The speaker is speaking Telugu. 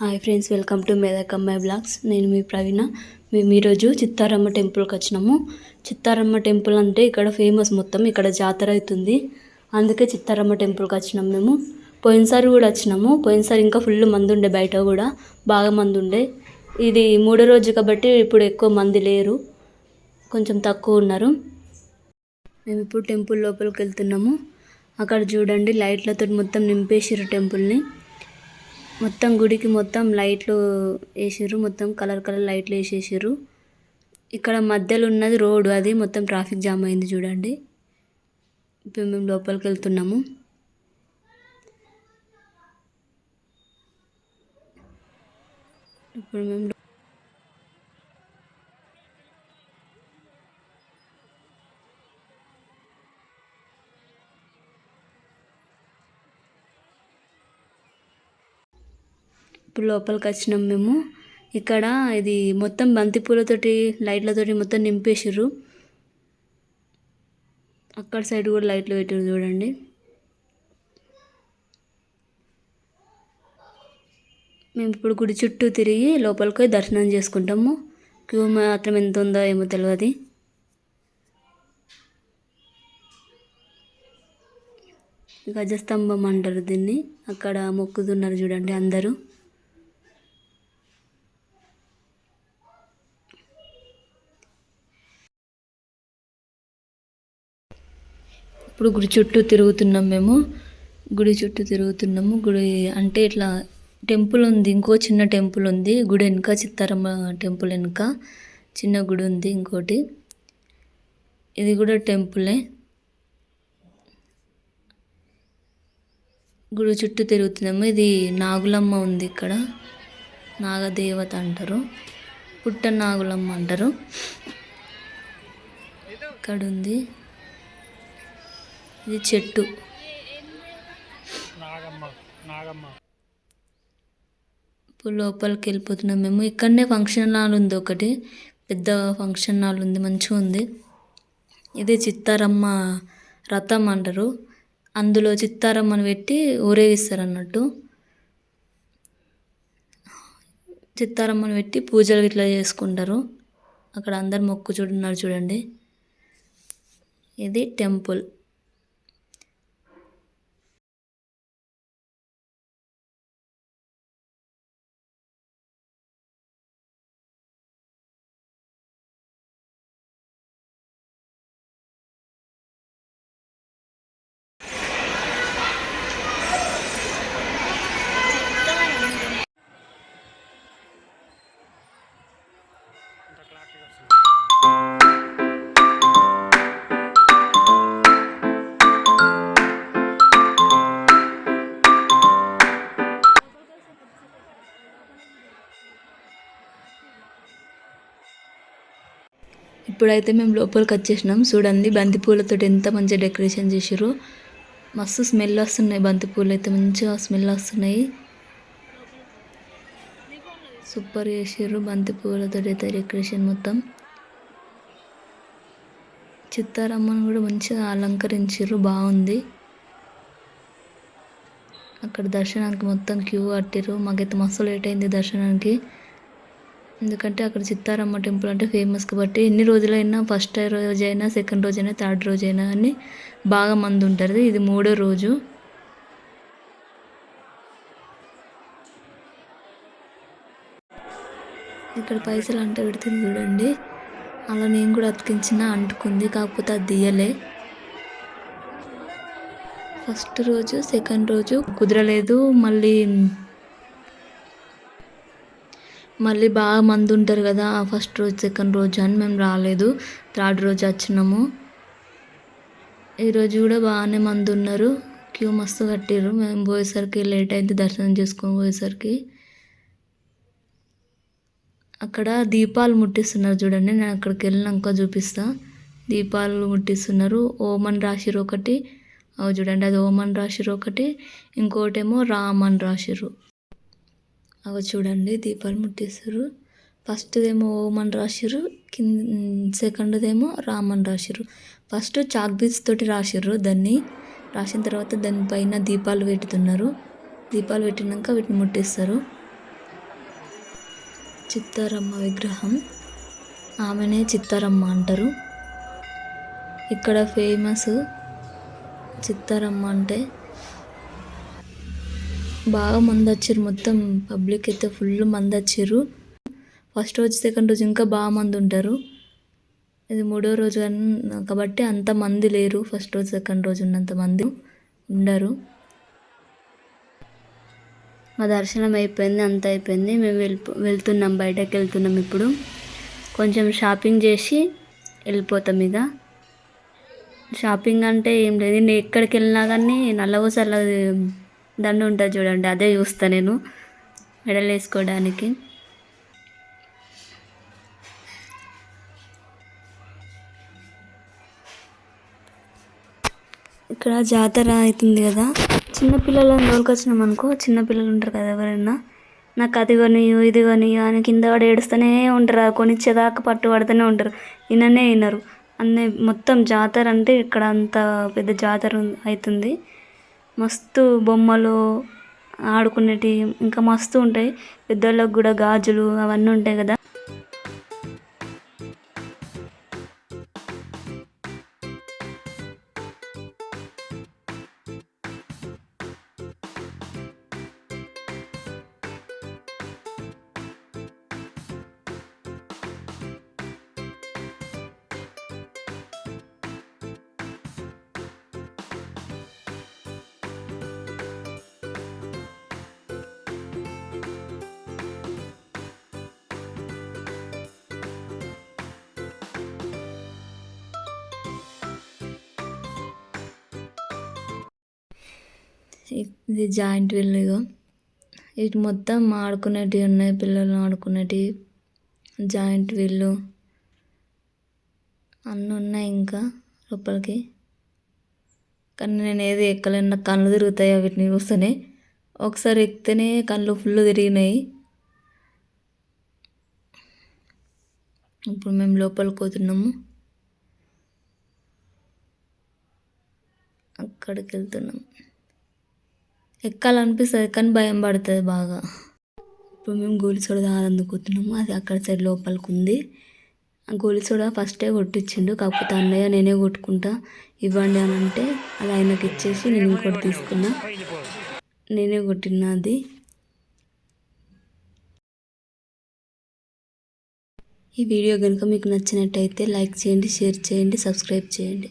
హాయ్ ఫ్రెండ్స్ వెల్కమ్ టు మేదకమ్మాయి బ్లాగ్స్. నేను మీ ప్రవీణ. మేము ఈరోజు చిత్తారమ్మ టెంపుల్కి వచ్చినాము. చిత్తారమ్మ టెంపుల్ అంటే ఇక్కడ ఫేమస్ మొత్తం ఇక్కడ జాతర అవుతుంది. అందుకే చిత్తారమ్మ టెంపుల్కి వచ్చినాం మేము. పోయినసారి కూడా వచ్చినాము. పోయినసారి ఇంకా ఫుల్ మంది ఉండే బయట కూడా బాగా మంది ఉండే. ఇది మూడో రోజు కాబట్టి ఇప్పుడు ఎక్కువ మంది లేరు. కొంచెం తక్కువ ఉన్నారు. మేము ఇప్పుడు టెంపుల్ లోపలికి వెళ్తున్నాము. అక్కడ చూడండి లైట్లతో మొత్తం నింపేసారు టెంపుల్ని. మొత్తం గుడికి మొత్తం లైట్లు వేసారు మొత్తం కలర్ కలర్ లైట్లు వేసేసారు ఇక్కడ మధ్యలో ఉన్నది రోడ్డు అది మొత్తం ట్రాఫిక్ జామ్ అయింది చూడండి. ఇప్పుడు మేము లోపలికి వెళ్తున్నాము. ఇప్పుడు మేము ఇప్పుడు లోపలికి వచ్చినాం మేము. ఇక్కడ ఇది మొత్తం బంతిపూలతోటి లైట్లతోటి మొత్తం నింపేసిర్రు. అక్కడ సైడ్ కూడా లైట్లు పెట్టారు చూడండి. మేము ఇప్పుడు గుడి చుట్టూ తిరిగి లోపలికి దర్శనం చేసుకుంటాము. క్యూ మాత్రం ఎంత ఉందో ఏమో తెలియదు గజస్తంభం అంటారు దీన్ని. అక్కడ మొక్కుతున్నారు చూడండి అందరూ. ఇప్పుడు గుడి చుట్టూ తిరుగుతున్నాం మేము. గుడి చుట్టూ తిరుగుతున్నాము. గుడి అంటే ఇట్లా టెంపుల్ ఉంది. ఇంకో చిన్న టెంపుల్ ఉంది. గుడి వెనుక చిత్తారమ్మ టెంపుల్ వెనుక. చిన్న గుడి ఉంది ఇంకోటి. ఇది కూడా టెంపులే. గుడి చుట్టూ తిరుగుతున్నాము. ఇది నాగులమ్మ ఉంది ఇక్కడ. నాగదేవత అంటారు. పుట్ట నాగులమ్మ అంటారు. ఇక్కడ ఉంది ఇది చెట్టు. ఇప్పుడు లోపలికి వెళ్ళిపోతున్నాం మేము. ఇక్కడనే ఫంక్షన్ హాల్ ఉంది ఒకటి. పెద్ద ఫంక్షన్ హాల్ ఉంది మంచిగా ఉంది. ఇది చిత్తారమ్మ రథం అంటారు. అందులో చిత్తారమ్మని పెట్టి ఊరేగిస్తారు అన్నట్టు చిత్తారమ్మని పెట్టి పూజలు ఇట్లా చేసుకుంటారు. అక్కడ అందరు మొక్కు చూడున్నారు చూడండి. ఇది టెంపుల్. ఇప్పుడైతే మేము లోపలికి వచ్చేసినాం. చూడండి బంతిపూలతో ఎంత మంచిగా డెకరేషన్ చేసారు మస్తు స్మెల్ వస్తున్నాయి బంతిపూలు అయితే మంచిగా స్మెల్ వస్తున్నాయి. సూపర్ చేసారు బంతిపూలతో అయితే డెకరేషన్ మొత్తం. చిత్తారమ్మను కూడా మంచిగా అలంకరించారు బాగుంది. అక్కడ దర్శనానికి మొత్తం క్యూ కట్టారు మాకైతే మస్తు లేట్ అయింది దర్శనానికి. ఎందుకంటే అక్కడ చిత్తారమ్మ టెంపుల్ అంటే ఫేమస్ కాబట్టి ఎన్ని రోజులైనా ఫస్ట్ రోజైనా సెకండ్ రోజు అయినా థర్డ్ రోజు అయినా బాగా మంది ఉంటారు. ఇది మూడో రోజు. ఇక్కడ పైసలు అంట పెడుతుంది చూడండి. అలా నేను కూడా అతికించిన అంటుకుంది. కాకపోతే అది తీయలే. ఫస్ట్ రోజు సెకండ్ రోజు కుదరలేదు. మళ్ళీ మళ్ళీ బాగా మంది ఉంటారు కదా ఫస్ట్ రోజు సెకండ్ రోజు అని మేము రాలేదు. థర్డ్ రోజు వచ్చినాము. ఈరోజు కూడా బాగానే మంది ఉన్నారు. క్యూ మస్తు కట్టారు మేము పోయేసరికి లేట్ అయింది దర్శనం చేసుకొని పోయేసరికి. అక్కడ దీపాలు ముట్టిస్తున్నారు చూడండి నేను అక్కడికి వెళ్ళినాక చూపిస్తా. దీపాలు ముట్టిస్తున్నారు. ఓమన్ రాశిరు ఒకటి. అవి చూడండి అది ఓమన్ రాశిరు ఒకటి. ఇంకోటేమో రామన్ రాశిరు అవి చూడండి దీపాలు ముట్టిస్తారు ఫస్ట్దేమో ఓం అని రాసిర్రు కింద సెకండ్దేమో రామ్ అని రాసిర్రు. ఫస్ట్ చాక్ పీస్ తోటి రాసిర్రు దాన్ని. రాసిన తర్వాత దానిపైన దీపాలు పెడుతున్నారు దీపాలు పెట్టినాక వీటిని ముట్టిస్తారు చిత్తారమ్మ విగ్రహం. ఆమెనే చిత్తారమ్మ అంటారు. ఇక్కడ ఫేమస్ చిత్తారమ్మ అంటే బాగా మంది వచ్చారు మొత్తం పబ్లిక్ అయితే ఫుల్ మంది వచ్చారు ఫస్ట్ రోజు సెకండ్ రోజు ఇంకా బాగా మంది ఉంటారు. ఇది మూడో రోజు కాబట్టి అంత మంది లేరు. ఫస్ట్ రోజు సెకండ్ రోజు ఉన్నంత మంది ఉండరు. మా దర్శనం అయిపోయింది అంత అయిపోయింది. మేము వెళ్ళిపో వెళ్తున్నాం బయటకు వెళ్తున్నాం ఇప్పుడు. కొంచెం షాపింగ్ చేసి వెళ్ళిపోతాం ఇక. షాపింగ్ అంటే ఏం లేదు. నేను ఎక్కడికి వెళ్ళినా కానీ నల్లవూసల దండ ఉంటుంది చూడండి అదే చూస్తా నేను. మెడలు వేసుకోవడానికి. ఇక్కడ జాతర అవుతుంది కదా. చిన్నపిల్లలను తోలుకొచ్చినాం అనుకో చిన్నపిల్లలు ఉంటారు కదా ఎవరైనా. నాకు అది కొనియు ఇది కొనియు అని కింద పడి ఏడుస్తూనే ఉంటారు. అది కొనిచ్చేదాకా పట్టు పడుతూనే ఉంటారు. విననే వినరు. అన్నీ మొత్తం జాతర అంటే ఇక్కడ అంత పెద్ద జాతర అవుతుంది. మస్తు బొమ్మలు ఆడుకునేటివి ఇంకా మస్తు ఉంటాయి. పెద్దోళ్ళకి కూడా గాజులు అవన్నీ ఉంటాయి కదా. ఇది జాయింట్ వీల్గా ఇగో. ఇటు మొత్తం ఆడుకునేటివి ఉన్నాయి పిల్లలు ఆడుకునేటివి జాయింట్ వీళ్ళు అన్నీ ఉన్నాయి ఇంకా లోపలికి. కానీ నేను ఏది ఎక్కలేను నాకు కళ్ళు తిరుగుతాయి వీటిని చూస్తేనే. ఒకసారి ఎక్కితేనే కళ్ళు ఫుల్ తిరిగినాయి. ఇప్పుడు మేము లోపలికి పోతున్నాము. అక్కడికి వెళ్తున్నాం ఎక్కాలనిపిస్తుంది కానీ భయం పడుతుంది బాగా. ఇప్పుడు మేము గోలి సోడా అది అక్కడ సైడ్ లోపలికి ఉంది ఆ గోలి ఫస్టే కొట్టించిండు. కాకపోతే అన్నయ్య నేనే కొట్టుకుంటా. ఇవ్వండి అని అంటే అది ఆయనకి ఇచ్చేసి నేను ఇంకోటి తీసుకున్నా. నేనే కొట్టిన అది. ఈ వీడియో కనుక మీకు నచ్చినట్టయితే లైక్ చేయండి షేర్ చేయండి సబ్స్క్రైబ్ చేయండి.